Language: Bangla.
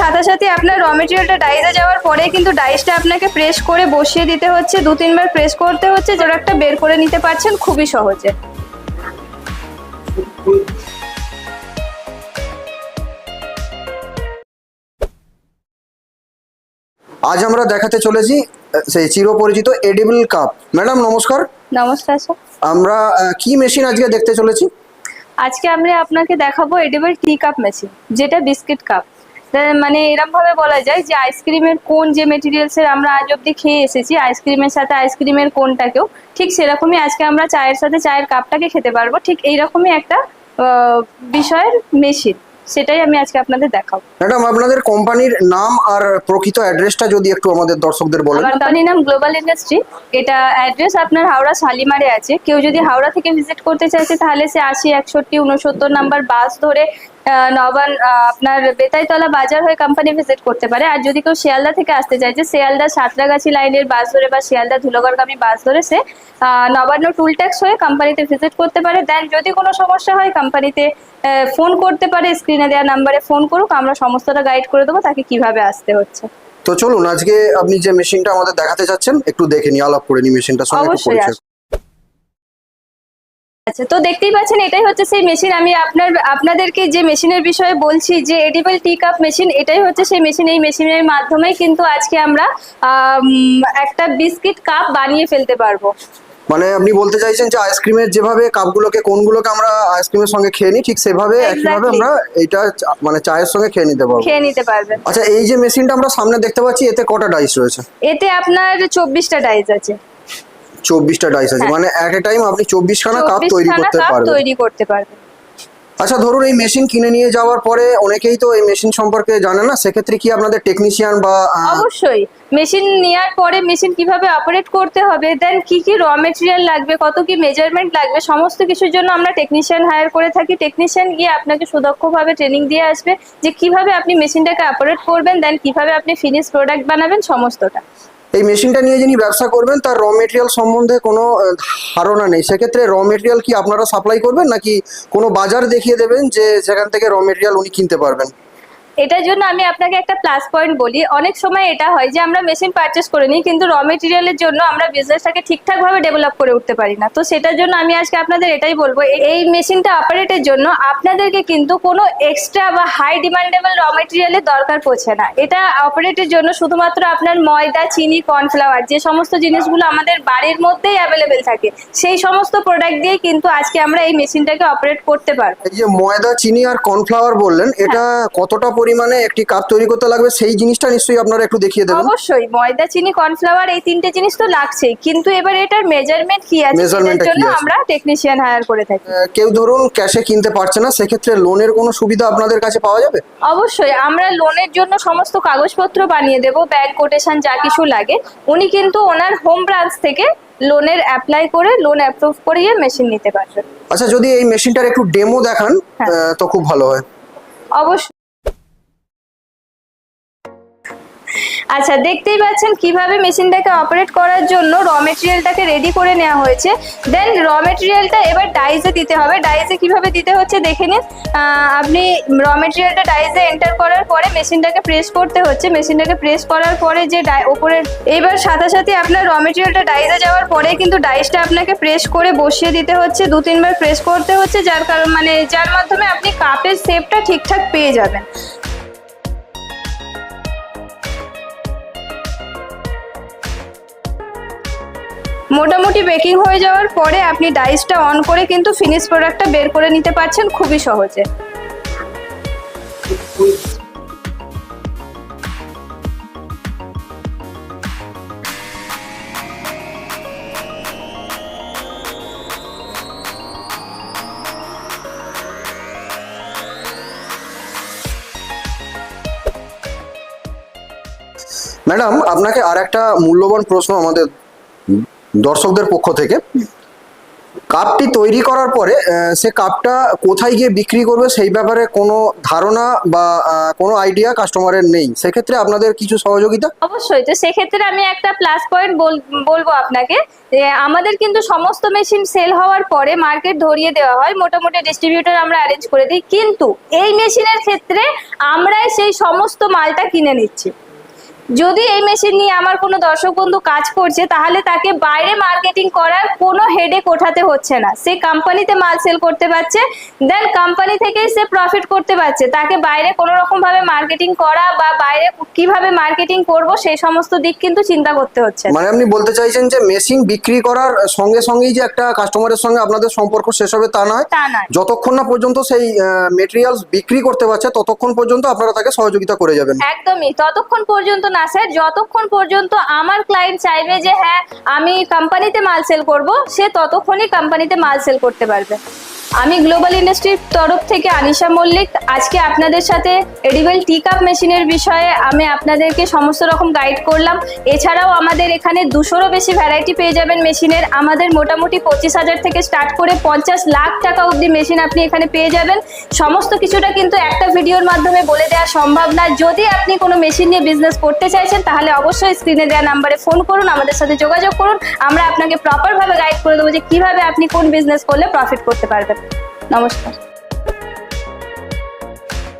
সাথে সাথে আপনার র মেটেরিয়ালটা ডাইসে যাওয়ার পরে কিন্তু ডাইসটা আপনাকে প্রেস করে বসিয়ে দিতে হচ্ছে। দু তিনবার প্রেস করতে হচ্ছে একটা বের করে নিতে পারছেন খুবই সহজে। আজ আমরা দেখাতে চলেছি সেই চিরপরিচিত এডিবল কাপ ম্যাডাম নমস্কার। নমস্কার স্যার আমরা কি মেশিন আজকে দেখতে চলেছি? আজকে আমরা আপনাকে দেখাবো এডিবল টি কাপ মেশিন যেটা বিস্কিট কাপ মানে এরকম ভাবে বলা যায় যে আইসক্রিমের কোন যে মেটেরিয়ালস এর আমরা আজ অব্দি খেয়ে এসেছি আইসক্রিমের সাথে আইসক্রিমের কোনটাকেও ঠিক সেরকমই আজকে আমরা চায়ের সাথে চায়ের কাপটাকে খেতে পারব ঠিক এইরকমই একটা বিষয়ের মেশিন সেটাই আমি আজকে আপনাদের দেখাবো। ম্যাডাম আপনাদের কোম্পানির নাম আর প্রকৃত অ্যাড্রেসটা যদি একটু আমাদের দর্শকদের বলেন। কোম্পানির নাম গ্লোবাল ইন্ডাস্ট্রি এটা অ্যাড্রেস আপনার হাওড়া শালিমারে আছে কেউ যদি হাওড়া থেকে ভিজিট করতে চাইছে তাহলে সে আশি একষট্টি উনসত্তর নাম্বার বাস ধরে নবান আপনার বেতাইতলা বাজার হয়ে কোম্পানি ভিজিট করতে পারে। আর যদি কেউ শিয়ালদা থেকে আসতে চায় চাইছে শিয়ালদা সাঁতরাগাছি লাইনের বাস ধরে বা শিয়ালদা ধুলোগড়গামী বাস ধরে সে নবান্ন টুল ট্যাক্স হয়ে কোম্পানিতে ভিজিট করতে পারে। দেন যদি কোনো সমস্যা হয় কোম্পানিতে ফোন করতে পারে স্ক্রিনে দেওয়া নাম্বারে ফোন করুক আমরা সমস্তটা গাইড করে দেবো তাকে কীভাবে আসতে হচ্ছে। তো চলুন আজকে আপনি যে মেশিনটা আমাদের দেখাতে চাচ্ছেন একটু দেখে নি আলাপ করে নি মেশিনটার সঙ্গে আচ্ছা তো দেখতেই পাচ্ছেন এটাই হচ্ছে সেই মেশিন আমি আপনার আপনাদেরকে যে মেশিনের বিষয়ে বলছি যে এডিবল টি কাপ মেশিন এটাই হচ্ছে সেই মেশিন এই মেশিনের মাধ্যমে কিন্তু আজকে আমরা একটা বিস্কিট কাপ বানিয়ে ফেলতে পারব। মানে আপনি বলতে চাইছেন যে আইসক্রিমের যেভাবে কাপগুলোকে কোনগুলোকে আমরা আইসক্রিমের সঙ্গে খেয়ে নিই ঠিক সেভাবে একইভাবে আমরা এইটা চা- মানে চায়ের সঙ্গে খেয়ে নিতে পারব। খেয়ে নিতে পারবেন। আচ্ছা এই যে মেশিনটা আমরা সামনে দেখতে পাচ্ছি এতে কটা ডাইস রয়েছে? এতে আপনার চব্বিশটা ডাইস আছে। চব্বিশটা ডাইস আছে। মানে এক এ টাইম আপনি চব্বিশ খানা কাপ তৈরি করতে পারবেন। তৈরি করতে পারবেন। আচ্ছা ধরুন এই মেশিন কিনে নিয়ে যাওয়ার পরে অনেকেই তো এই মেশিন সম্পর্কে জানে না সেক্ষেত্রে কি আপনাদের টেকনিশিয়ান বা অবশ্যই। মেশিন নেওয়ার পরে মেশিন কীভাবে অপারেট করতে হবে দেন কি কি র মেটেরিয়াল লাগবে কত কি মেজারমেন্ট লাগবে সমস্ত কিছুর জন্য আমরা টেকনিশিয়ান হায়ার করে থাকি। টেকনিশিয়ান গিয়ে আপনাকে সুদক্ষভাবে ট্রেনিং দিয়ে আসবে যে কীভাবে আপনি মেশিনটাকে অপারেট করবেন দেন কীভাবে আপনি ফিনিশ প্রোডাক্ট বানাবেন সমস্তটা। এই মেশিনটা নিয়ে যিনি ব্যবসা করবেন, তার র মেটেরিয়াল সম্বন্ধে কোনো ধারণা নেই। সেক্ষেত্রে র মেটেরিয়াল কি আপনারা সাপ্লাই করবেন, নাকি কোনো বাজার দেখিয়ে দেবেন যে সেখান থেকে র মেটেরিয়াল উনি কিনতে পারবেন? এটার জন্য আমি আপনাকে একটা প্লাস পয়েন্ট বলি। অনেক সময় এটা হয় যে আমরা মেশিন পারচেস করে নিই কিন্তু র মেটেরিয়ালের জন্য আমরা বিজনেসটাকে ঠিকঠাকভাবে ডেভেলপ করে উঠতে পারি না। তো সেটার জন্য আমি আজকে আপনাদের এটাই বলব এই মেশিনটা অপারেটের জন্য আপনাদেরকে কিন্তু কোনো এক্সট্রা বা হাই ডিমান্ডেবল র মেটেরিয়ালের দরকার পড়ছে না। এটা অপারেটের জন্য শুধুমাত্র আপনার ময়দা চিনি কর্নফ্লাওয়ার যে সমস্ত জিনিসগুলো আমাদের বাড়ির মধ্যেই অ্যাভেলেবেল থাকে সেই সমস্ত প্রোডাক্ট দিয়ে কিন্তু আজকে আমরা এই মেশিনটাকে অপারেট করতে পারব। এই যে ময়দা চিনি আর কর্নফ্লাওয়ার বললেন এটা কতটা পরিমাণে একটি কাপ তৈরি করতে লাগবে সেই জিনিসটা নিশ্চয়ই আপনারা একটু দেখিয়ে দেবেন। অবশ্যই ময়দা চিনি কর্নফ্লাওয়ার এই তিনটে জিনিস তো লাগছেই। কিন্তু এবার এটার মেজারমেন্ট কি আছে কি জন্য আমরা টেকনিশিয়ান হায়ার করে থাকি। কেউ ধরুন ক্যাশে কিনতে পারছে না সেক্ষেত্রে লোনের কোনো সুবিধা আপনাদের কাছে পাওয়া যাবে? অবশ্যই আমরা লোনের জন্য সমস্ত কাগজপত্র বানিয়ে দেব ব্যাংক কোটেশন যা কিছু লাগে। উনি কিন্তু ওনার হোম ব্রাঞ্চ থেকে লোনের অ্যাপ্লাই করে লোন অ্যাপ্রুভ করিয়ে মেশিন নিতে পারবেন। আচ্ছা যদি এই মেশিনটার একটু ডেমো দেখান হ্যাঁ। তো খুব ভালো হয়। অবশ্যই। আচ্ছা দেখতেই পাচ্ছেন কীভাবে মেশিনটাকে অপারেট করার জন্য র মেটেরিয়ালটাকে রেডি করে নেওয়া হয়েছে। দেন র মেটেরিয়ালটা এবার ডাইসে দিতে হবে। ডাইসে কীভাবে দিতে হচ্ছে দেখে নিন। আপনি র মেটেরিয়ালটা ডাইজে এন্টার করার পরে মেশিনটাকে প্রেস করতে হচ্ছে। মেশিনটাকে প্রেস করার পরে যে ডাই- ওপরে এবার সাথে সাথে আপনার র মেটেরিয়ালটা ডাইসে যাওয়ার পরে কিন্তু ডাইসটা আপনাকে প্রেস করে বসিয়ে দিতে হচ্ছে। দু, তিনবার প্রেস করতে হচ্ছে, যার কারণ মানে যার মাধ্যমে আপনি কাপের শেপটা ঠিকঠাক পেয়ে যাবেন। মোটামুটি বেকিং হয়ে যাওয়ার পরে আপনি ডাইসটা অন করে কিন্তু ফিনিশ প্রোডাক্টটা বের করে নিতে পারছেন খুবই সহজে। ম্যাডাম, আপনাকে আর একটা মূল্যবান প্রশ্ন আমাদের দর্শকদের পক্ষ থেকে। কাপটি তৈরি করার পরে সে কাপটা কোথায় গিয়ে বিক্রি করবে সেই ব্যাপারে কোনো ধারণা বা কোনো আইডিয়া কাস্টমারের নেই। সেক্ষেত্রে আপনাদের কিছু সহযোগিতা? অবশ্যই। তো সেক্ষেত্রে আমি একটা প্লাস পয়েন্ট বলব আপনাকে। আমাদের কিন্তু সমস্ত মেশিন সেল হওয়ার পরে মার্কেট ধরিয়ে দেওয়া হয়, মোটামুটি ডিস্ট্রিবিউটর আমরা অ্যারেঞ্জ করে দিই। কিন্তু এই মেশিনের ক্ষেত্রে আমরাই সেই সমস্ত মালটা কিনে নিচ্ছি। যদি এই মেশিন নিয়ে আমার কোনো দর্শক বন্ধু কাজ করছে তাহলে তাকে বাইরে মার্কেটিং করার কোনো হেডেক ওঠাতে হচ্ছে না। সে কোম্পানিতে মাল সেল করতে পারছে দেন কোম্পানি থেকেই সে প্রফিট করতে পারছে। তাকে বাইরে কোনো রকম ভাবে মার্কেটিং করা বা বাইরে কীভাবে মার্কেটিং করব সেই সমস্ত দিক কিন্তু চিন্তা করতে হচ্ছে মানে আপনি বলতে চাইছেন যে মেশিন বিক্রি করার সঙ্গে সঙ্গেই যে একটা কাস্টমারের সঙ্গে আপনাদের সম্পর্ক শেষ হবে তা নয়? তা নয়। যতক্ষণ না পর্যন্ত সেই মেটেরিয়ালস বিক্রি করতে পারছে ততক্ষণ পর্যন্ত আপনারা তাকে সহযোগিতা করে যাবেন। একদমই ততক্ষণ পর্যন্ত না স্যার, যতক্ষণ পর্যন্ত আমার ক্লায়েন্ট চাইবে যে হ্যাঁ আমি কোম্পানিতে মাল সেল করব, সে ততক্ষণই কোম্পানিতে মাল সেল করতে পারবে। আমি গ্লোবাল ইন্ডাস্ট্রির তরফ থেকে আনিশা মল্লিক। আজকে আপনাদের সাথে এডিবেল টি কাপ মেশিনের বিষয়ে আমি আপনাদেরকে সমস্ত রকম গাইড করলাম। এছাড়াও আমাদের এখানে দুশোরও বেশি ভ্যারাইটি পেয়ে যাবেন মেশিনের আমাদের মোটামুটি পঁচিশ হাজার থেকে স্টার্ট করে পঞ্চাশ লাখ টাকা অবধি মেশিন আপনি এখানে পেয়ে যাবেন। সমস্ত কিছুটা কিন্তু একটা ভিডিওর মাধ্যমে বলে দেওয়া সম্ভব না। যদি আপনি কোনো মেশিন নিয়ে বিজনেস করতে চাইছেন, তাহলে অবশ্যই স্ক্রিনে দেওয়া নাম্বারে ফোন করুন, আমাদের সাথে যোগাযোগ করুন। আমরা আপনাকে প্রপারভাবে গাইড করে দেবো যে কীভাবে আপনি কোন বিজনেস করলে প্রফিট করতে পারবেন। নমস্কার।